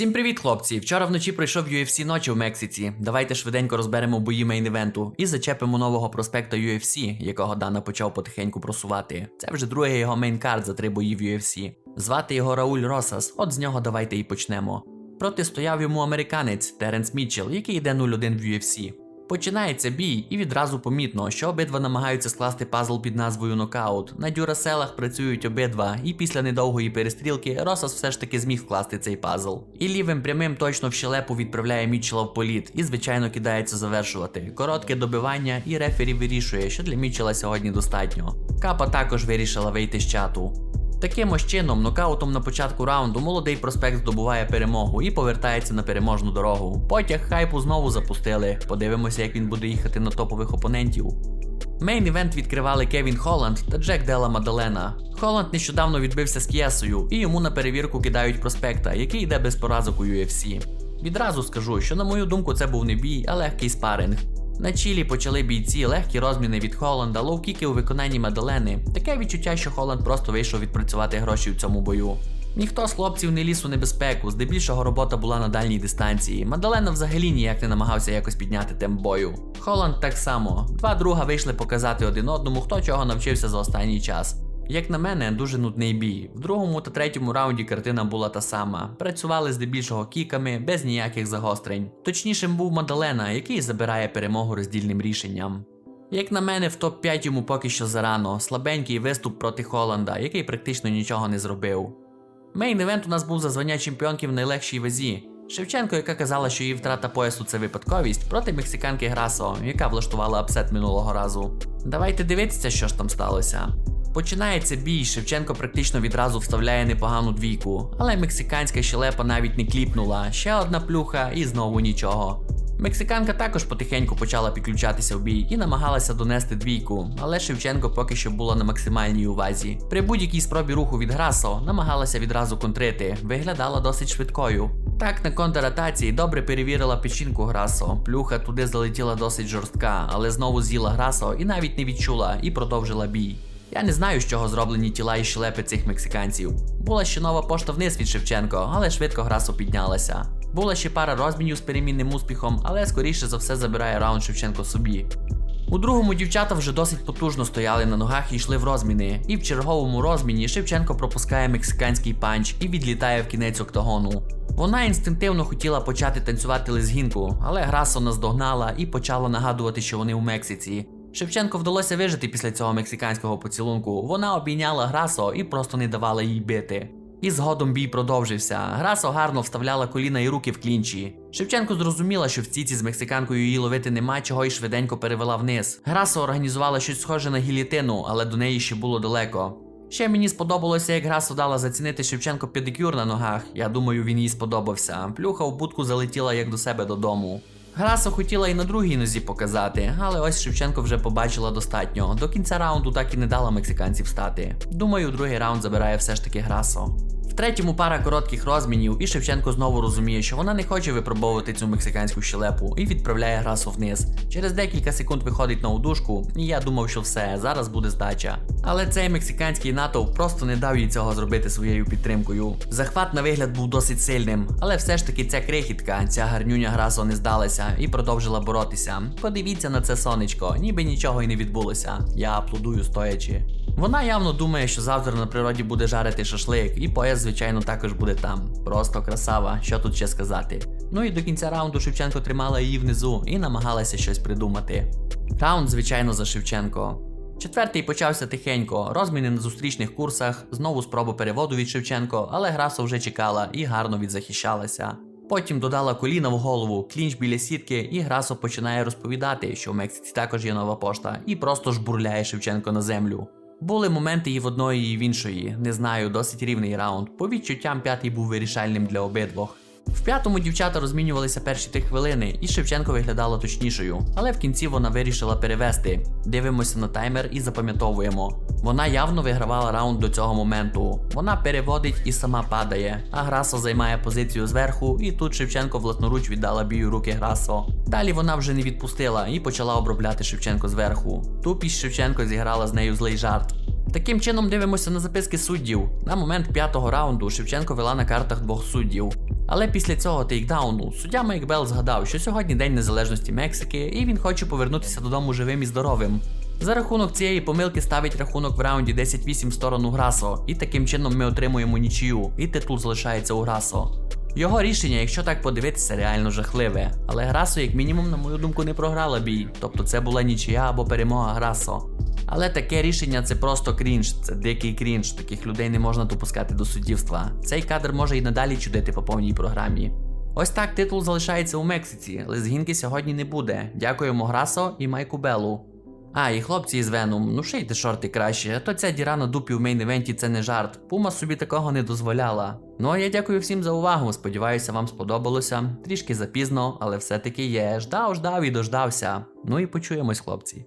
Всім привіт, хлопці! Вчора вночі пройшов UFC ночі в Мексиці. Давайте швиденько розберемо бої мейн-івенту і зачепимо нового проспекта UFC, якого Дана почав потихеньку просувати. Це вже другий його мейн-карт за три бої в UFC. Звати його Рауль Росас, от з нього давайте і почнемо. Протистояв йому американець Теренс Мітчелл, який йде 0-1 в UFC. Починається бій, і відразу помітно, що обидва намагаються скласти пазл під назвою Нокаут. На дюраселах працюють обидва, і після недовгої перестрілки Росас все ж таки зміг вкласти цей пазл. І лівим прямим точно в щелепу відправляє Мітчела в політ і, звичайно, кидається завершувати. Коротке добивання, і рефері вирішує, що для Мітчела сьогодні достатньо. Капа також вирішила вийти з чату. Таким ось чином, нокаутом на початку раунду молодий проспект здобуває перемогу і повертається на переможну дорогу. Потяг хайпу знову запустили. Подивимося, як він буде їхати на топових опонентів. Мейн івент відкривали Кевін Холланд та Джек Дела Мадалена. Холланд нещодавно відбився з К'єсою, і йому на перевірку кидають проспекта, який йде без поразок у UFC. Відразу скажу, що на мою думку це був не бій, а легкий спаринг. На чілі почали бійці легкі розміни від Холланда, лоу-кіки у виконанні Маделени. Таке відчуття, що Холланд просто вийшов відпрацювати гроші в цьому бою. Ніхто з хлопців не ліз у небезпеку, здебільшого робота була на дальній дистанції. Мадалена взагалі ніяк не намагався якось підняти темп бою. Холланд так само. Два друга вийшли показати один одному, хто чого навчився за останній час. Як на мене, дуже нудний бій. В другому та третьому раунді картина була та сама. Працювали здебільшого кіками, без ніяких загострень. Точнішим був Мадалена, який забирає перемогу роздільним рішенням. Як на мене, в топ-5 йому поки що зарано, слабенький виступ проти Холланда, який практично нічого не зробив. Мейн івент у нас був за звання чемпіонки в найлегшій вазі. Шевченко, яка казала, що її втрата поясу це випадковість, проти мексиканки Грасо, яка влаштувала апсет минулого разу. Давайте дивитися, що ж там сталося. Починається бій, Шевченко практично відразу вставляє непогану двійку, але мексиканська щелепа навіть не кліпнула, ще одна плюха і знову нічого. Мексиканка також потихеньку почала підключатися в бій і намагалася донести двійку, але Шевченко поки що була на максимальній увазі. При будь-якій спробі руху від Грасо намагалася відразу контрити, виглядала досить швидкою. Так, на контратаці добре перевірила печінку Грасо. Плюха туди залетіла досить жорстка, але знову з'їла Грасо і навіть не відчула і продовжила бій. Я не знаю, з чого зроблені тіла і щелепи цих мексиканців. Була ще нова пошта вниз від Шевченко, але швидко Грасо піднялася. Була ще пара розмінів з перемінним успіхом, але скоріше за все забирає раунд Шевченко собі. У другому дівчата вже досить потужно стояли на ногах і йшли в розміни. І в черговому розміні Шевченко пропускає мексиканський панч і відлітає в кінець октагону. Вона інстинктивно хотіла почати танцювати лезгінку, але Грасо наздогнала і почала нагадувати, що вони у Мексиці. Шевченко вдалося вижити після цього мексиканського поцілунку. Вона обійняла Грасо і просто не давала їй бити. І згодом бій продовжився. Грасо гарно вставляла коліна і руки в клінчі. Шевченко зрозуміла, що в ціці з мексиканкою її ловити нема чого і швиденько перевела вниз. Грасо організувала щось схоже на гілітину, але до неї ще було далеко. Ще мені сподобалося, як Грасо дала зацінити Шевченко педикюр на ногах. Я думаю, він їй сподобався. Плюха в будку залетіла як до себе додому. Грасо хотіла і на другій нозі показати, але ось Шевченко вже побачила достатньо. До кінця раунду так і не дала мексиканців встати. Думаю, другий раунд забирає все ж таки Грасо. В третьому пара коротких розмінів, і Шевченко знову розуміє, що вона не хоче випробовувати цю мексиканську щелепу і відправляє Грасо вниз. Через декілька секунд виходить на удушку, і я думав, що все, зараз буде здача. Але цей мексиканський натовп просто не дав їй цього зробити своєю підтримкою. Захват на вигляд був досить сильним, але все ж таки ця крихітка, ця гарнюня Грасо не здалася і продовжила боротися. Подивіться на це сонечко, ніби нічого й не відбулося. Я аплодую стоячи. Вона явно думає, що завтра на природі буде жарити шашлик, і пояс, звичайно, також буде там. Просто красава, що тут ще сказати. Ну і до кінця раунду Шевченко тримала її внизу і намагалася щось придумати. Раунд, звичайно, за Шевченко. Четвертий почався тихенько, розміни на зустрічних курсах, знову спроба переводу від Шевченко, але Грасо вже чекала і гарно відзахищалася. Потім додала коліна в голову, клінч біля сітки, і Грасо починає розповідати, що в Мексиці також є нова пошта, і просто жбурляє Шевченко на землю. Були моменти і в одної, і в іншої. Не знаю, досить рівний раунд. По відчуттям п'ятий був вирішальним для обидвох. В п'ятому дівчата розмінювалися перші три хвилини, і Шевченко виглядала точнішою, але в кінці вона вирішила перевести. Дивимося на таймер і запам'ятовуємо. Вона явно вигравала раунд до цього моменту. Вона переводить і сама падає, а Грасо займає позицію зверху, і тут Шевченко власноруч віддала бію руки Грасо. Далі вона вже не відпустила і почала обробляти Шевченко зверху. Тупість Шевченко зіграла з нею злий жарт. Таким чином дивимося на записки суддів. На момент п'ятого раунду Шевченко вела на картах двох суддів. Але після цього тейкдауну суддя Майк Белл згадав, що сьогодні День Незалежності Мексики, і він хоче повернутися додому живим і здоровим. За рахунок цієї помилки ставить рахунок в раунді 10-8 в сторону Грасо, і таким чином ми отримуємо нічию, і титул залишається у Грасо. Його рішення, якщо так подивитися, реально жахливе. Але Грасо, як мінімум, на мою думку, не програла бій. Тобто це була нічия або перемога Грасо. Але таке рішення це просто крінж, це дикий крінж. Таких людей не можна допускати до суддівства. Цей кадр може і надалі чудити по повній програмі. Ось так титул залишається у Мексиці, але згінки сьогодні не буде. Дякуємо Грасо і Майку Белу. А, і хлопці із Веном, ну шийте шорти краще, а то ця діра на дупі в мейн-івенті це не жарт. Пума собі такого не дозволяла. Ну а я дякую всім за увагу. Сподіваюся, вам сподобалося. Трішки запізно, але все-таки є. Ждав, ждав і дождався. Ну і почуємось, хлопці.